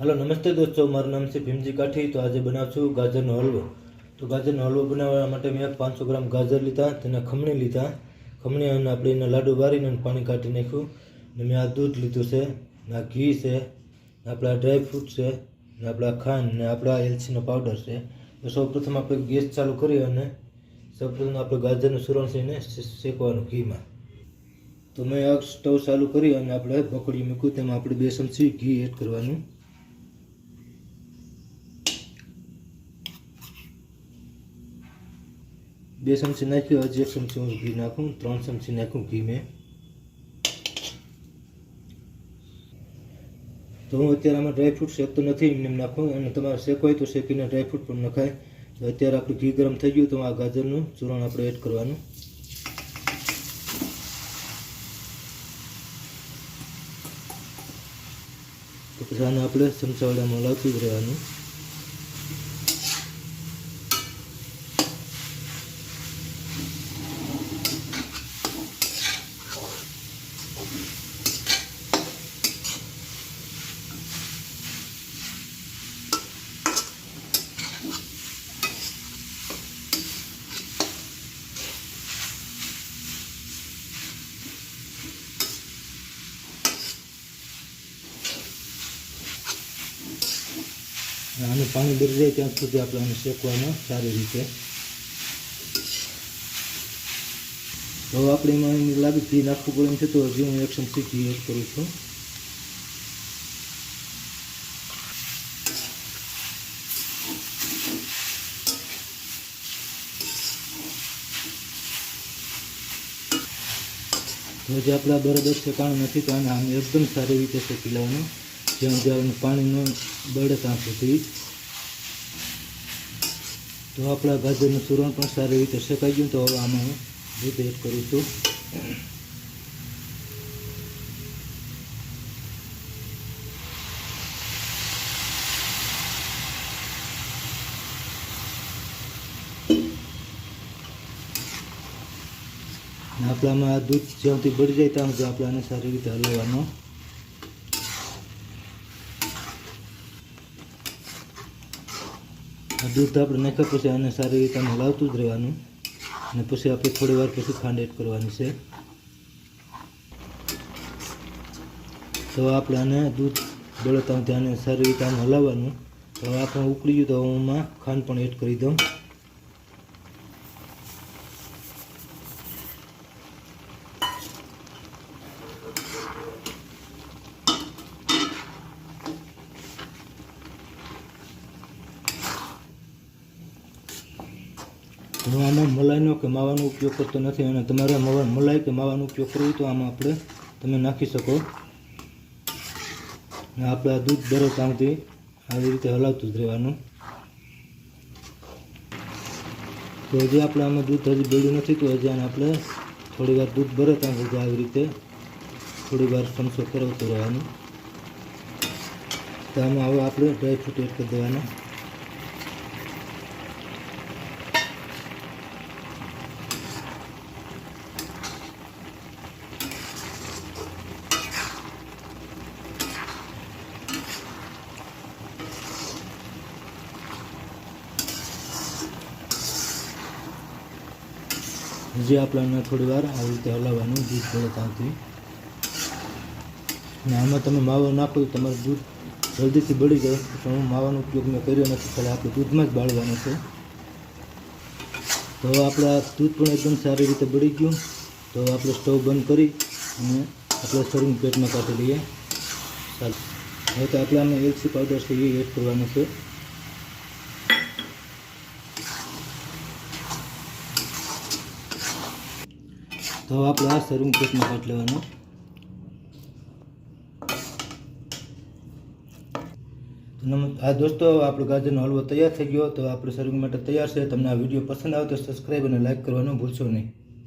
હાલો, નમસ્તે દોસ્તો, મારું નામ છે ભીમજી કાઠી, તો આજે બનાવશું ગાજરનો હલવો. તો ગાજરનો હલવો બનાવવા માટે મેં પાંચસો ગ્રામ ગાજર લીધા, તેના ખમણી લીધા. ખમણી અને આપણે એના લાડુ વારીને પાણી કાઢી નાખ્યું. ને મેં આ દૂધ લીધું છે, ને આ ઘી છે, ને આપણા ડ્રાય ફ્રૂટ છે, ને આપણા ખાંડ, ને આપણા એલચીનો પાવડર છે. તો સૌપ્રથમ આપણે ગેસ ચાલુ કરી અને સૌપ્રથમ આપણે ગાજરનું સુરણ છે એને શેકવાનું ઘીમાં. તો મેં આ સ્ટવ ચાલુ કરી અને આપણે બકડી મૂક્યું, તેમાં આપણે બે ચમચી ઘી એડ કરવાનું. બે ચમચી નાખ્યું હજી એક ચમચી હું ઘી નાખું ત્રણ ચમચી નાખું ઘી મેં તો હું અત્યારે આમાં ડ્રાયફ્રૂટ શેકતો નથી એમને એમ નાખું અને તમારે શેક હોય તો શેકીને ડ્રાયફ્રૂટ પણ નખાય તો અત્યારે આપણું ઘી ગરમ થઈ ગયું તો આ ગાજરનું ચૂરણ આપણે એડ કરવાનું તો પછી આને આપણે ચમચાવાડામાં લાવતું જ રહેવાનું આનું પાણી બળી જાય ત્યાં સુધી આપણે આને શેકવાનું સારી રીતે. હવે આપણે એમાં એની લાગે ઘી નાખવું પડે એમ છે, તો હજી હું એક ચમચી ઘી એડ કરું છું. તો જે આપણા બરાબર શેકાણું નથી, તો આને આમ એકદમ સારી રીતે શેકી લેવાનું. જ્યાં જ્યાં પાણીનો બળે ત્યાં સુધી તો આપણા ગાજરનું સુરણ પણ સારી રીતે શેકાઈ ગયું તો હવે આમાં હું દૂધ એડ કરું છું. આપણામાં દૂધ જ્યાંથી બળી જાય ત્યાં સુધી આપણે આને સારી રીતે હલાવવાનો દૂધ આપણે નાખ્યા પછી આને સારી રીતે હલાવતું જ રહેવાનું. અને પછી આપણે થોડી વાર પછી ખાંડ એડ કરવાની છે. તો આપણે આને દૂધ બળતા સુધી આને સારી રીતે આને હલાવવાનું. તો આપણે ઉકળી ગયું તો હું ખાંડ પણ એડ કરી દઉં. હું આમાં મલાઈનો કે માવાનો ઉપયોગ કરતો નથી અને તમારે મલાઈ કે માવાનો ઉપયોગ કરવો તો આમાં આપણે તમે નાખી શકો. આપણે આ દૂધ દરે આમથી આવી રીતે હલાવતું જ રહેવાનું. તો હજી આપણે આમાં દૂધ હજી બેડ્યું નથી તો હજી આને આપણે થોડી વાર દૂધ ભરે ત્યાં સુધી આવી રીતે થોડી વાર ચમચો ફેરવતો રહેવાનું. તો આમાં હવે આપણે ડ્રાયફ્રૂટ એડ કરી દેવાના. હજી આપણને થોડી વાર આવી રીતે હલાવવાનું, દૂધ પડે ત્યાંથી અને આમાં તમે માવો નાખો તો તમારું દૂધ જલ્દીથી બળી જાય. પણ હું માવાનો ઉપયોગ મેં કર્યો નથી, ખાલી આપણે દૂધમાં જ બાળવાનું છે. તો આપણે આ દૂધ પણ એકદમ સારી રીતે બળી ગયું. તો આપણે સ્ટવ બંધ કરી અને આપણે સર્વિંગ પ્લેટમાં કાઢી લઈએ. ચાલો. હવે તો આપણે આમાં એલસી પાવડર છે, એ એડ કરવાનો છે. તો આપણે આ સર્વિંગ પ્લેટમાં કાઢ લેવાનું. હા દોસ્તો, આપણો ગાજરનો હલવો તૈયાર થઈ ગયો. તો આપણે સર્વિંગ માટે તૈયાર છે. તમને આ વીડિયો પસંદ આવે તો સબસ્ક્રાઈબ અને લાઇક કરવાનું ભૂલશો નહીં.